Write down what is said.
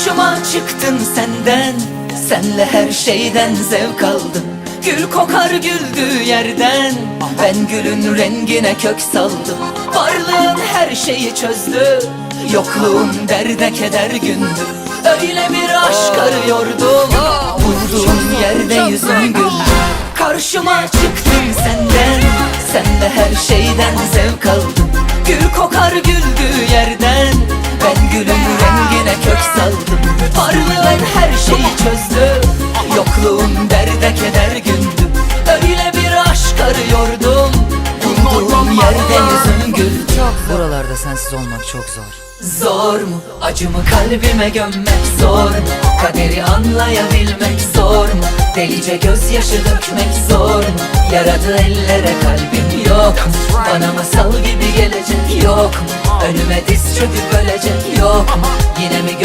Karşıma çıktın senden Senle her şeyden zevk aldım. Gül kokar güldüğü yerden Ben gülün rengine kök saldım. Varlığın her şeyi çözdü Yokluğun derde keder gündü. Öyle bir aşk arıyordum Bulduğum yerde yüzüm güldü. Karşıma çıktın senden Senle her şeyden zevk aldım. Gül kokar güldüğü yerden Ben gülün her şeyi çözdü Yokluğun derde keder gündü Öyle bir aşk arıyordum Bulduğum yerde yüzüm güldü. Buralarda sensiz olmak çok zor. Zor mu acımı kalbime gömmek? Zor mu Kaderi anlayabilmek? Zor mu Delice gözyaşı dökmek? Zor mu Yaradı ellere kalbim yok mu? Bana masal gibi gelecek yok mu? Önüme diz çöküp ölecek yok mu? Yine mi